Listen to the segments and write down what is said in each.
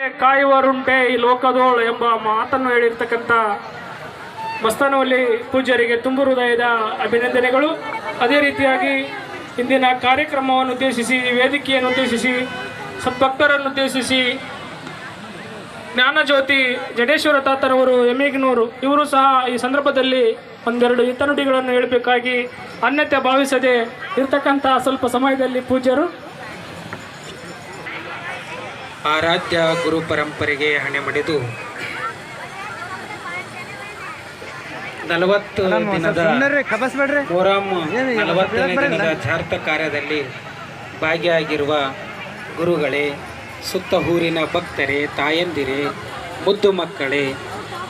ಕಾಯುವರುಂಟೆ ಈ ಲೋಕದೋಳು ಎಂಬ ಮಾತನ್ನು ಹೇಳಿರ್ತಕ್ಕಂಥ ಮಸ್ತಾನವಲ್ಲಿ ಪೂಜ್ಯರಿಗೆ ತುಂಬು ಹೃದಯದ ಅಭಿನಂದನೆಗಳು. ಅದೇ ರೀತಿಯಾಗಿ ಇಂದಿನ ಕಾರ್ಯಕ್ರಮವನ್ನು ಉದ್ದೇಶಿಸಿ ವೇದಿಕೆಯನ್ನು ಉದ್ದೇಶಿಸಿ ಸದ್ಭಕ್ತರನ್ನು ಉದ್ದೇಶಿಸಿ ಜ್ಞಾನಜ್ಯೋತಿ ಜಡೇಶ್ವರ ತಾತರವರು ಎಮ್ಮಿಗ್ನೂರು ಇವರು ಸಹ ಈ ಸಂದರ್ಭದಲ್ಲಿ ಒಂದೆರಡು ಹಿತನುಡಿಗಳನ್ನು ಹೇಳಬೇಕಾಗಿ ಅನ್ಯತೆ ಭಾವಿಸದೆ ಇರ್ತಕ್ಕಂಥ ಸ್ವಲ್ಪ ಸಮಯದಲ್ಲಿ ಪೂಜ್ಯರು ಆರಾಧ್ಯ ಗುರು ಪರಂಪರೆಗೆ ಹಣೆ ಮಡಿದು ನಲವತ್ತು ದಿನದ ಮೊಹರಂ ನಲವತ್ತನೇ ದಿನದ ಜಾರ್ಥ ಕಾರ್ಯದಲ್ಲಿ ಭಾಗಿಯಾಗಿರುವ ಗುರುಗಳೇ ಸುತ್ತ ಊರಿನ ಭಕ್ತರೇ ತಾಯಂದಿರೇ ಮುದ್ದು ಮಕ್ಕಳೇ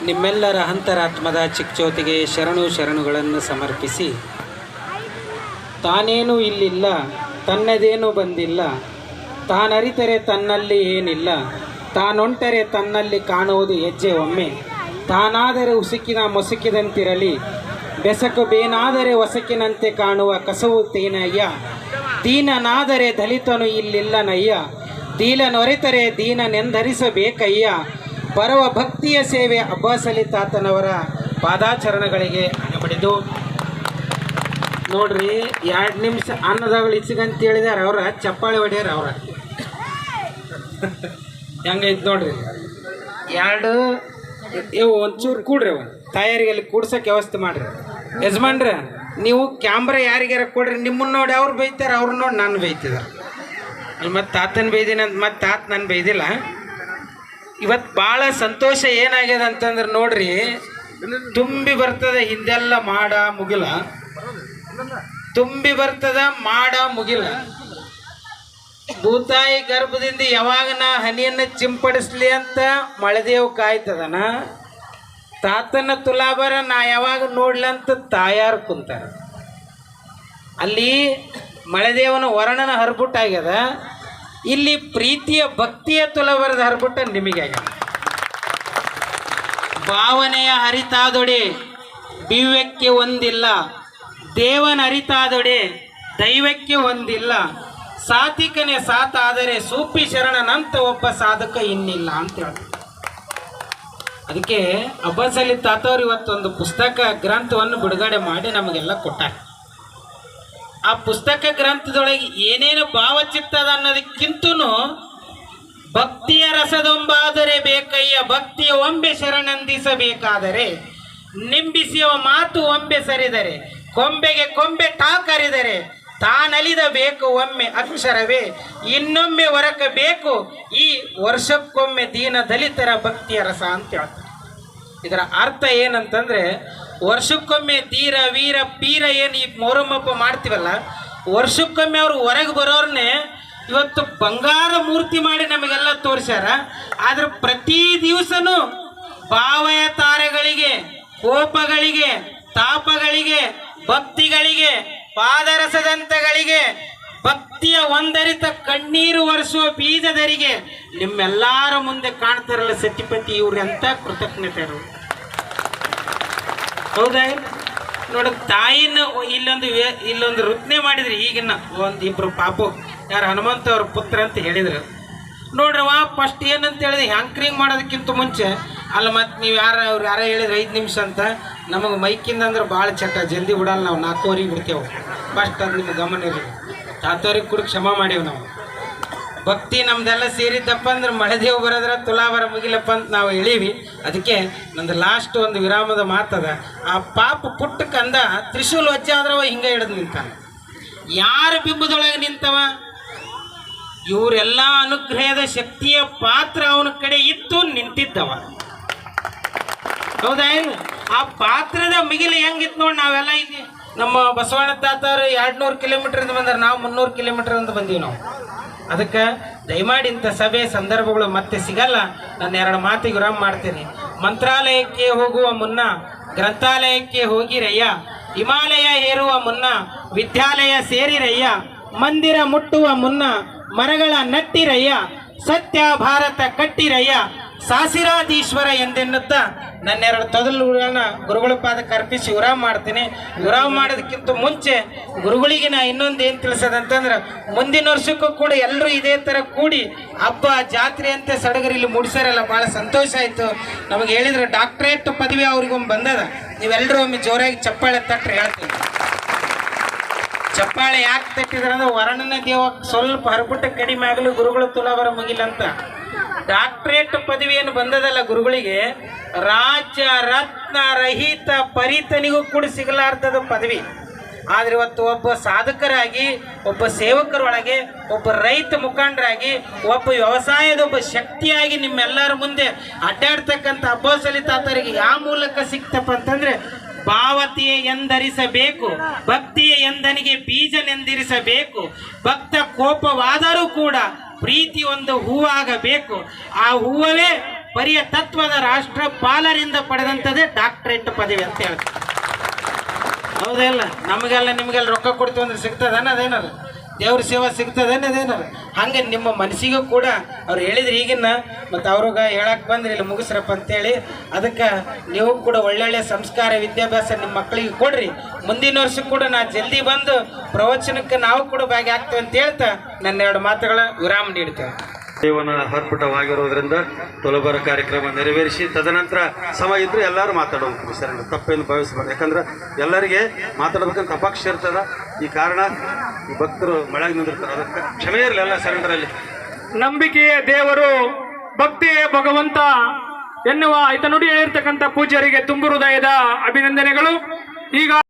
ನಿಮ್ಮೆಲ್ಲರ ಅಂತರಾತ್ಮದ ಚಿಕ್ಚೋತಿಗೆ ಶರಣು ಶರಣುಗಳನ್ನು ಸಮರ್ಪಿಸಿ ತಾನೇನೂ ಇಲ್ಲಿಲ್ಲ ತನ್ನದೇನೂ ಬಂದಿಲ್ಲ ತಾನರಿತರೆ ತನ್ನಲ್ಲಿ ಏನಿಲ್ಲ, ತಾನೊಂಟರೆ ತನ್ನಲ್ಲಿ ಕಾಣುವುದು ಹೆಜ್ಜೆ ಒಮ್ಮೆ. ತಾನಾದರೆ ಉಸುಕಿನ ಮೊಸುಕಿದಂತಿರಲಿ, ಬೆಸಕು ಬೇನಾದರೆ ಹೊಸಕಿನಂತೆ ಕಾಣುವ ಕಸವು ತೇನಯ್ಯ. ದೀನನಾದರೆ ದಲಿತನು ಇಲ್ಲಿಲ್ಲನಯ್ಯ ದೀಲನೊರೆತರೆ ದೀನನೆಂದರಿಸಬೇಕಯ್ಯ. ಬರುವ ಭಕ್ತಿಯ ಸೇವೆ ಅಬ್ಬಾಸಲಿ ತಾತನವರ ಪಾದಾಚರಣಗಳಿಗೆ ಅಣಬಡಿದು. ನೋಡ್ರಿ, ಎರಡು ನಿಮಿಷ ಅನ್ನದಗಳು ಇಚ್ಚಿಗಂತ ಹೇಳಿದಾರೆ ಅವ್ರ ಚಪ್ಪಾಳೆ ಹೊಡೆಯರ ಅವ್ರ ಹೆಂಗೈತೆ ನೋಡ್ರಿ? ಎರಡು ಇವು ಒಂಚೂರು ಕೂಡ್ರಿ ಅವು. ತಾಯಾರಿಗೆ ಅಲ್ಲಿ ಕೂಡ್ಸಕ್ಕೆ ವ್ಯವಸ್ಥೆ ಮಾಡ್ರಿ. ಯಜಮಾನ್ರ ನೀವು ಕ್ಯಾಮ್ರ ಯಾರಿಗಾರ ಕೊಡ್ರಿ ನಿಮ್ಮನ್ನ ನೋಡಿ ಅವ್ರು ಬೈತಾರೆ ಅವ್ರನ್ನ ನೋಡಿ ನಾನು ಬೈತಿದ್ದಾರೆ ಅಲ್ಲಿ ಮತ್ತೆ ತಾತನ ಬೈದಿನ ಅಂತ ಮತ್ತೆ ತಾತ ನಾನು ಬೈದಿಲ್ಲ. ಇವತ್ತು ಭಾಳ ಸಂತೋಷ ಏನಾಗ್ಯದ ಅಂತಂದ್ರೆ ನೋಡ್ರಿ ತುಂಬಿ ಬರ್ತದೆ ಹಿಂದೆಲ್ಲ ಮಾಡ ಮುಗಿಲ. ತುಂಬಿ ಬರ್ತದ ಮಾಡ ಮುಗಿಲ. ಭೂತಾಯಿ ಗರ್ಭದಿಂದ ಯಾವಾಗ ನಾ ಹನಿಯನ್ನು ಚಿಂಪಡಿಸ್ಲಿ ಅಂತ ಮಳೆದೇವ್ ಕಾಯ್ತದನ? ತಾತನ ತುಲಾಬರ ನಾ ಯಾವಾಗ ನೋಡ್ಲಿ ಅಂತ ತಾಯಾರು ಕುಂತಾರ. ಅಲ್ಲಿ ಮಳೆದೇವನ ವರ್ಣನ ಹರ್ಬುಟ್ಟಾಗ್ಯದ ಇಲ್ಲಿ ಪ್ರೀತಿಯ ಭಕ್ತಿಯ ತುಲಾಬರದ ಹರ್ಬುಟ್ಟ ನಿಮಗಾಗ್ಯದ ಭಾವನೆಯ ಹರಿತಾದೊಡೆ ದಿವ್ಯಕ್ಕೆ ಒಂದಿಲ್ಲ, ದೇವನ ಹರಿತಾದೊಡೆ ದೈವಕ್ಕೆ ಒಂದಿಲ್ಲ. ಸಾತಿಕನೆ ಸಾತಾದರೆ ಸೂಪಿ ಶರಣನಂತ ಒಬ್ಬ ಸಾಧಕ ಇನ್ನಿಲ್ಲ ಅಂತ ಹೇಳ್ತಾರೆ. ಅದಕ್ಕೆ ಅಬ್ಬಸಲಿ ತಾತವ್ರು ಇವತ್ತೊಂದು ಪುಸ್ತಕ ಗ್ರಂಥವನ್ನು ಬಿಡುಗಡೆ ಮಾಡಿ ನಮಗೆಲ್ಲ ಕೊಟ್ಟಾರೆ. ಆ ಪುಸ್ತಕ ಗ್ರಂಥದೊಳಗೆ ಏನೇನು ಭಾವಚಿತ್ತದ ಅನ್ನೋದಕ್ಕಿಂತನೂ ಭಕ್ತಿಯ ರಸದೊಂಬಾದರೆ ಬೇಕಯ್ಯ, ಭಕ್ತಿಯ ಒಂಬೆ ಶರಣಂದಿಸಬೇಕಾದರೆ, ನಿಂಬಿಸುವ ಮಾತು ಒಂಬೆ ಸರಿದರೆ, ಕೊಂಬೆಗೆ ಕೊಂಬೆ ಟಾಕರಿದರೆ ತಾನಲಿದ ಬೇಕು ಒಮ್ಮೆ ಅಕ್ಷರವೇ, ಇನ್ನೊಮ್ಮೆ ಹೊರಕ ಬೇಕು ಈ ವರ್ಷಕ್ಕೊಮ್ಮೆ ದೀನ ದಲಿತರ ಭಕ್ತಿಯ ರಸ ಅಂತ ಹೇಳ್ತಾರೆ. ಇದರ ಅರ್ಥ ಏನಂತಂದರೆ, ವರ್ಷಕ್ಕೊಮ್ಮೆ ಧೀರ, ವೀರ, ಪೀರ ಏನು ಈ ಮೊಹರಮ್ಮಪ್ಪ ಮಾಡ್ತೀವಲ್ಲ, ವರ್ಷಕ್ಕೊಮ್ಮೆ ಅವರು ಹೊರಗೆ ಬರೋರ್ನೇ ಇವತ್ತು ಬಂಗಾರ ಮೂರ್ತಿ ಮಾಡಿ ನಮಗೆಲ್ಲ ತೋರಿಸ್ಯಾರ. ಆದ್ರೆ ಪ್ರತಿ ದಿವಸನೂ ಭಾವಯ ತಾರೆಗಳಿಗೆ, ಕೋಪಗಳಿಗೆ, ತಾಪಗಳಿಗೆ, ಭಕ್ತಿಗಳಿಗೆ ಪಾದರಸದಂತಗಳಿಗೆ, ಭಕ್ತಿಯ ಒಂದರಿತ ಕಣ್ಣೀರು ಒರೆಸುವ ಬೀಜದರಿಗೆ ನಿಮ್ಮೆಲ್ಲರ ಮುಂದೆ ಕಾಣ್ತಾರಲ್ಲ ಸತಿಪತಿ ಇವ್ರು ಅಂತ ಕೃತಜ್ಞತೆರು. ಹೌದಾ? ನೋಡಿ, ತಾಯಿನ ಇಲ್ಲೊಂದು ಇಲ್ಲೊಂದು ವೃತ್ನೆ ಮಾಡಿದ್ರಿ ಈಗಿನ ಒಂದು ಇಬ್ರು ಪಾಪು, ಯಾರು ಹನುಮಂತ ಅವ್ರ ಪುತ್ರ ಅಂತ ಹೇಳಿದ್ರು. ನೋಡ್ರವ ಫಸ್ಟ್ ಏನಂತ ಹೇಳಿದ್ರೆ ಹ್ಯಾಂಕ್ರಿಂಗ್ ಮಾಡೋದಕ್ಕಿಂತ ಮುಂಚೆ, ಅಲ್ಲಿ ಮತ್ತೆ ನೀವು ಯಾರು, ಅವ್ರು ಯಾರೋ ಹೇಳಿದ್ರು ಐದು ನಿಮಿಷ ಅಂತ. ನಮಗೆ ಮೈಕಿಂದ ಅಂದ್ರೆ ಭಾಳ ಚಟ. ಜಲ್ದಿ ಬಿಡಲ್ಲ ನಾವು. ನಾಲ್ಕೂವರೆಗೆ ಬಿಡ್ತೇವೆ. ಫಸ್ಟ್ ಅದು ನಿಮ್ಗೆ ಗಮನ ಇರಲಿ. ತಾತೋರಿಗೆ ಕೂಡ ಕ್ಷಮ ಮಾಡೇವು ನಾವು. ಭಕ್ತಿ ನಮ್ದೆಲ್ಲ ಸೇರಿದ್ದಪ್ಪ ಅಂದ್ರೆ ಮಳೆದೇವು ಬರೋದ್ರ ತುಲಾವರ ಮುಗಿಲಪ್ಪ ಅಂತ ನಾವು ಎಳೀವಿ ಅದಕ್ಕೆ ನಂದು ಲಾಸ್ಟ್ ಒಂದು ವಿರಾಮದ ಮಾತದ, ಆ ಪಾಪ ಪುಟ್ಟ ಕಂದ ತ್ರಿಶೂಲ್ ವಜ್ಜೆ ಆದ್ರವ ಹಿಂಗೆ ಹಿಡಿದು ನಿಂತಾನೆ. ಯಾರ ಬಿಂಬದೊಳಗೆ ನಿಂತವ? ಇವರೆಲ್ಲ ಅನುಗ್ರಹದ ಶಕ್ತಿಯ ಪಾತ್ರ ಅವನ ಕಡೆ ಇತ್ತು, ನಿಂತಿದ್ದವ. ಹೌದಾ ಏನು? ಆ ಪಾತ್ರದ ಮಿಗಿಲು ಹೆಂಗಿತ್ತು ನೋಡಿ ನಾವೆಲ್ಲ ಇಲ್ಲಿ. ನಮ್ಮ ಬಸವಣ್ಣ ತಾತವ್ರು ಎರಡು ನೂರು ಕಿಲೋಮೀಟ್ರಿಂದ ಬಂದ್ರೆ, ನಾವು ಮುನ್ನೂರು ಅಂತ ಬಂದೀವಿ ನಾವು. ಅದಕ್ಕೆ ದಯಮಾಡಿ ಇಂಥ ಸಭೆ ಸಂದರ್ಭಗಳು ಮತ್ತೆ ಸಿಗಲ್ಲ. ನಾನು ಎರಡು ಮಾತಿಗೆ ಗುರಂ ಮಾಡ್ತೀನಿ. ಮಂತ್ರಾಲಯಕ್ಕೆ ಹೋಗುವ ಮುನ್ನ, ಗ್ರಂಥಾಲಯಕ್ಕೆ ಹೋಗಿರಯ್ಯ. ಹಿಮಾಲಯ ಏರುವ ಮುನ್ನ, ವಿದ್ಯಾಲಯ ಸೇರಿರಯ್ಯ. ಮಂದಿರ ಮುಟ್ಟುವ ಮುನ್ನ, ಮರಗಳ ನಟ್ಟಿರಯ್ಯ. ಸತ್ಯ ಭಾರತ ಕಟ್ಟಿರಯ್ಯ. ಸಾಸಿರಾದೀಶ್ವರ ಎಂದೆನ್ನುತ್ತಾ ನನ್ನೆರಡು ತೊದಲುಗಳನ್ನ ಗುರುಗಳ ಪಾದಕ್ಕೆ ಅರ್ಪಿಸಿ ವಿರಾಮ ಮಾಡ್ತೀನಿ. ವಿರಾಮ ಮಾಡೋದಕ್ಕಿಂತ ಮುಂಚೆ ಗುರುಗಳಿಗೆ ನಾ ಇನ್ನೊಂದು ಏನು ತಿಳಿಸೋದಂತಂದ್ರೆ ಮುಂದಿನ ವರ್ಷಕ್ಕೂ ಕೂಡ ಎಲ್ಲರೂ ಇದೇ ಥರ ಕೂಡಿ ಹಬ್ಬ, ಜಾತ್ರೆ ಅಂತ ಸಡಗರ ಇಲ್ಲಿ ಮೂಡಿಸಾರಲ್ಲ ಭಾಳ ಸಂತೋಷ ಆಯಿತು. ನಮಗೆ ಹೇಳಿದ್ರೆ ಡಾಕ್ಟ್ರೇಟ್ ಪದವಿ ಅವ್ರಿಗೊಮ್ಮೆ ಬಂದದ. ನೀವೆಲ್ಲರೂ ಒಮ್ಮೆ ಜೋರಾಗಿ ಚಪ್ಪಾಳೆ ತಟ್ಟರೆ ಹೇಳ್ತೀನಿ. ಚಪ್ಪಾಳೆ ಯಾಕೆ ತಟ್ಟಿದ್ರೆ ಅಂದ್ರೆ ವರ್ಣನ ದೇವ ಸ್ವಲ್ಪ ಹರಪುಟ್ಟ ಕಡಿಮೆ ಆಗಲು ಗುರುಗಳು ತುಲಾವರ ಮುಗಿಲಂತ. ಡಾಕ್ಟ್ರೇಟ್ ಪದವಿಯನ್ನು ಬಂದದಲ್ಲ ಗುರುಗಳಿಗೆ, ರಾಜ್ಯ ರತ್ನ ರಹಿತ ಪರಿತನಿಗೂ ಕೂಡ ಸಿಗಲಾರ್ದದ ಪದವಿ. ಆದರೆ ಇವತ್ತು ಒಬ್ಬ ಸಾಧಕರಾಗಿ, ಒಬ್ಬ ಸೇವಕರೊಳಗೆ, ಒಬ್ಬ ರೈತ ಮುಖಂಡರಾಗಿ, ಒಬ್ಬ ವ್ಯವಸಾಯದ ಒಬ್ಬ ಶಕ್ತಿಯಾಗಿ ನಿಮ್ಮೆಲ್ಲರ ಮುಂದೆ ಅಡ್ಡಾಡ್ತಕ್ಕಂಥ ಅಬ್ಬಸಲಿ ತಾತರಿಗೆ ಯಾವ ಮೂಲಕ ಸಿಕ್ತಪ್ಪ ಅಂತಂದ್ರೆ ಭಾವತಿಯ ಎಂದರಿಸಬೇಕು, ಭಕ್ತಿಯ ಎಂದನಿಗೆ ಬೀಜನೆಂದಿರಿಸಬೇಕು, ಭಕ್ತ ಕೋಪವಾದರೂ ಕೂಡ ಪ್ರೀತಿ ಒಂದು ಹೂವಾಗಬೇಕು. ಆ ಹೂವವೇ ಪರಿಯ ತತ್ವದ ರಾಷ್ಟ್ರಪಾಲರಿಂದ ಪಡೆದಂಥದ್ದೇ ಡಾಕ್ಟ್ರೇಟ್ ಪದವಿ ಅಂತ ಹೇಳ್ತಾರೆ. ಹೌದಲ್ಲ ನಮಗೆಲ್ಲ ನಿಮಗೆಲ್ಲ ರೊಕ್ಕ ಕೊಡ್ತೀವಿ ಅಂದ್ರೆ ಸಿಗ್ತದನ ಅದೇನಲ್ಲ ದೇವ್ರ ಸೇವಾ ಸಿಗ್ತದೇನ ಅದೇನಲ್ಲ ಹಂಗೆ ನಿಮ್ಮ ಮನಸ್ಸಿಗೂ ಕೂಡ ಅವ್ರು ಹೇಳಿದ್ರು ಈಗಿನ ಮತ್ತು ಅವ್ರಿಗೆ ಹೇಳಕ್ಕೆ ಬಂದ್ರಿ ಇಲ್ಲಿ ಮುಗಿಸ್ರಪ್ಪ ಅಂತೇಳಿ ಅದಕ್ಕೆ ನೀವು ಕೂಡ ಒಳ್ಳೊಳ್ಳೆ ಸಂಸ್ಕಾರ, ವಿದ್ಯಾಭ್ಯಾಸ ನಿಮ್ಮ ಮಕ್ಕಳಿಗೆ ಕೊಡ್ರಿ. ಮುಂದಿನ ವರ್ಷ ಕೂಡ ನಾ ಜಲ್ದಿ ಬಂದು ಪ್ರವಚನಕ್ಕೆ ನಾವು ಕೂಡ ಭಾಗಿಯಾಗ್ತೇವೆ ಅಂತ ಹೇಳ್ತಾ ನನ್ನ ಎರಡು ಮಾತುಗಳ ವಿರಾಮ ನೀಡ್ತೇವೆ ದೇವನ ಅರ್ಪಿತವಾಗಿರೋದ್ರಿಂದ ತೊಲಬರ ಕಾರ್ಯಕ್ರಮ ನೆರವೇರಿಸಿ ತದನಂತರ ಸಮಯ ಇದ್ರೆ ಎಲ್ಲರೂ ಮಾತಾಡೋದು ಸರ್ ತಪ್ಪೇನು ಭಾವಿಸಬಾರ್ದು ಯಾಕಂದ್ರೆ ಎಲ್ಲರಿಗೆ ಮಾತಾಡ್ಬೇಕಂತ ಅಪಕ್ಷ ಇರ್ತದ. ಈ ಕಾರಣ ಈ ಭಕ್ತರು ಮಳೆಗೆ ನಿಂದಿರ್ತಾರೆ ಅದಕ್ಕೆ ಕ್ಷಮೆ ಇರಲಿ ಎಲ್ಲ ಸರೆಂಡರಲ್ಲಿ. ನಂಬಿಕೆಯ ದೇವರು ಭಕ್ತಿಯೇ ಭಗವಂತ ಎನ್ನುವ ಹಿತನುಡಿ ಹೇಳಿರ್ತಕ್ಕಂಥ ಪೂಜ್ಯರಿಗೆ ತುಂಬು ಹೃದಯದ ಅಭಿನಂದನೆಗಳು. ಈಗ